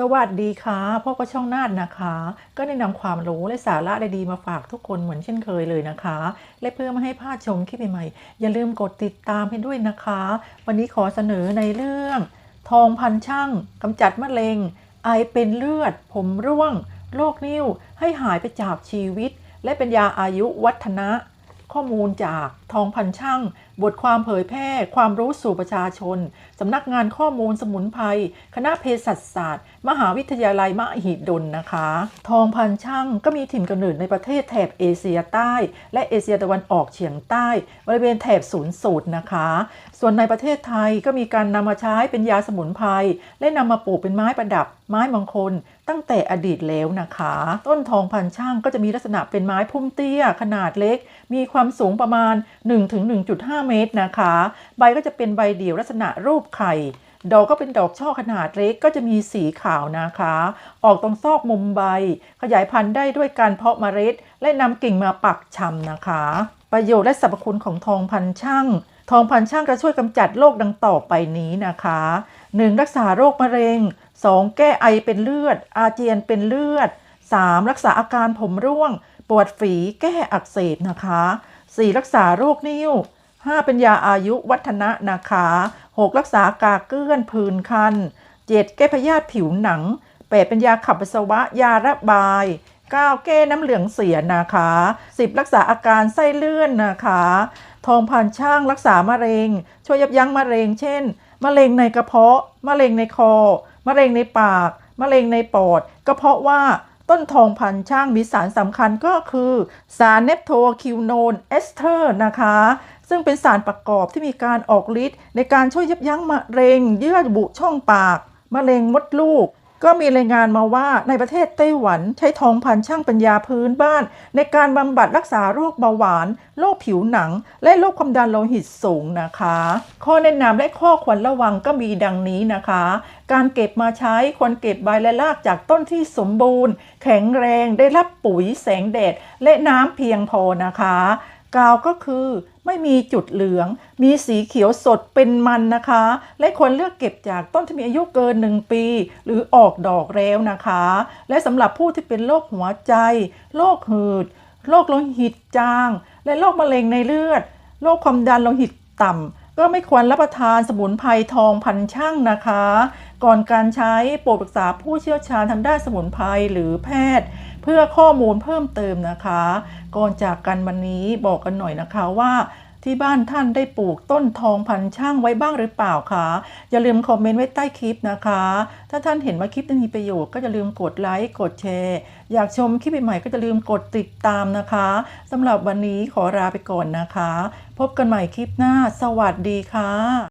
สวัสดีค่ะพ่อก็ช่องนาดนะคะ ก็ได้นำความรู้และสาระดีๆมาฝากทุกคนเหมือนเช่นเคยเลยนะคะ และเพื่อไม่ให้พลาดชมคลิปใหม่ๆอย่าลืมกดติดตามให้ด้วยนะคะ วันนี้ขอเสนอในเรื่อง ทองพันช่างกำจัดมะเร็ง ไอเป็นเลือด ผมร่วงโรคนิ่วให้หายไปจากชีวิต และเป็นยาอายุวัฒนะ ข้อมูลจาก ทองพันช่าง บทความเผยแพร่ ความรู้สู่ประชาชน สำนักงานข้อมูลสมุนไพร คณะเภสัชศาสตร์ มหาวิทยาลัยมหิดลนะคะ ทองพันช่างก็มีถิ่นกำเนิดในประเทศแถบเอเชียใต้ และเอเชียตะวันออกเฉียงใต้ บริเวณแถบศูนย์สูตรนะคะ ส่วนในประเทศไทยก็มีการนำมาใช้เป็นยาสมุนไพร และนำมาปลูกเป็นไม้ประดับ ไม้มงคล ตั้งแต่อดีตแล้วนะคะ ต้นทองพันช่างก็จะมีลักษณะเป็นไม้พุ่มเตี้ย ขนาดเล็ก มีความสูงประมาณ 1-1.5เมตรนะคะ ใบก็จะเป็นใบเดี่ยวลักษณะรูปไข่ ดอกก็เป็นดอกช่อขนาดเล็กก็จะมีสีขาวนะคะ ออกตรงซอกมุมใบ ขยายพันธุ์ได้ด้วยการเพาะเมล็ด และนำกิ่งมาปักชำนะคะ ประโยชน์และสรรพคุณของทองพันช่างทองพันช่างจะช่วยกำจัดโรคดังต่อไปนี้นะคะ 1. รักษาโรคมะเร็ง 2. แก้ไอเป็นเลือด อาเจียนเป็นเลือด 3. รักษาอาการผมร่วง ปวดฝีแก้อักเสบนะคะ 4. รักษาโรคนิ่ว 5. เป็นยาอายุวัฒนะนะคะ 6. รักษากาเกื้อนผื่นคัน 7. แก้พยาธิผิวหนัง 8. เป็นยาขับปัสสาวะยาระบาย 9. แก้น้ำเหลืองเสียนะคะ 10. รักษาอาการไส้เลื่อนนะคะทองพันช่างรักษามะเร็ง ช่วยยับยั้งมะเร็ง เช่น มะเร็งในกระเพาะ มะเร็งในคอ มะเร็งในปาก มะเร็งในปอดก็เพาะว่า ต้นทองพันช่างมีสารสำคัญก็คือสารเนปโทคิวโนนเอสเตอร์นะคะ ซึ่งเป็นสารประกอบที่มีการออกฤทธิ์ในการช่วยยับยั้งมะเร็ง เยื่อบุช่องปาก มะเร็งมดลูก ก็มีรายงานมาว่าในประเทศไต้หวันใช้ทองพันช่างเป็นยาพื้นบ้าน ในการบำบัดรักษาโรคเบาหวาน โรคผิวหนัง และโรคความดันโลหิตสูงนะคะ ข้อแนะนำและข้อควรระวังก็มีดังนี้นะคะ การเก็บมาใช้ควรเก็บใบและรากจากต้นที่สมบูรณ์ แข็งแรงได้รับปุ๋ยแสงแดดและน้ำเพียงพอนะคะ กาวก็คือไม่มีจุดเหลือง มีสีเขียวสดเป็นมันนะคะ และควรเลือกเก็บจากต้นที่มีอายุเกิน 1 ปี หรือออกดอกแล้วนะคะ และสำหรับผู้ที่เป็นโรคหัวใจ โรคหืด โรคโลหิตจาง และโรคมะเร็งในเลือด โรคความดันโลหิตต่ำก็ไม่ควรรับประทานสมุนไพรทองพันช่างนะคะ ก่อนการใช้โปรดปรึกษาผู้เชี่ยวชาญทางด้านสมุนไพรหรือแพทย์ พื่อข้อมูลเพิ่มเติมนะคะ ก่อนจากกันวันนี้บอกกันหน่อยนะคะว่าที่บ้านท่านได้ปลูกต้นทองพันช่างไว้บ้างหรือเปล่าคะ อย่าลืมคอมเมนต์ไว้ใต้คลิปนะคะ ถ้าท่านเห็นว่าคลิปนี้มีประโยชน์ก็อย่าลืมกดไลค์กดแชร์ อยากชมคลิปใหม่ๆก็อย่าลืมกดติดตามนะคะสำหรับวันนี้ขอลาไปก่อนนะคะ พบกันใหม่คลิปหน้า สวัสดีค่ะ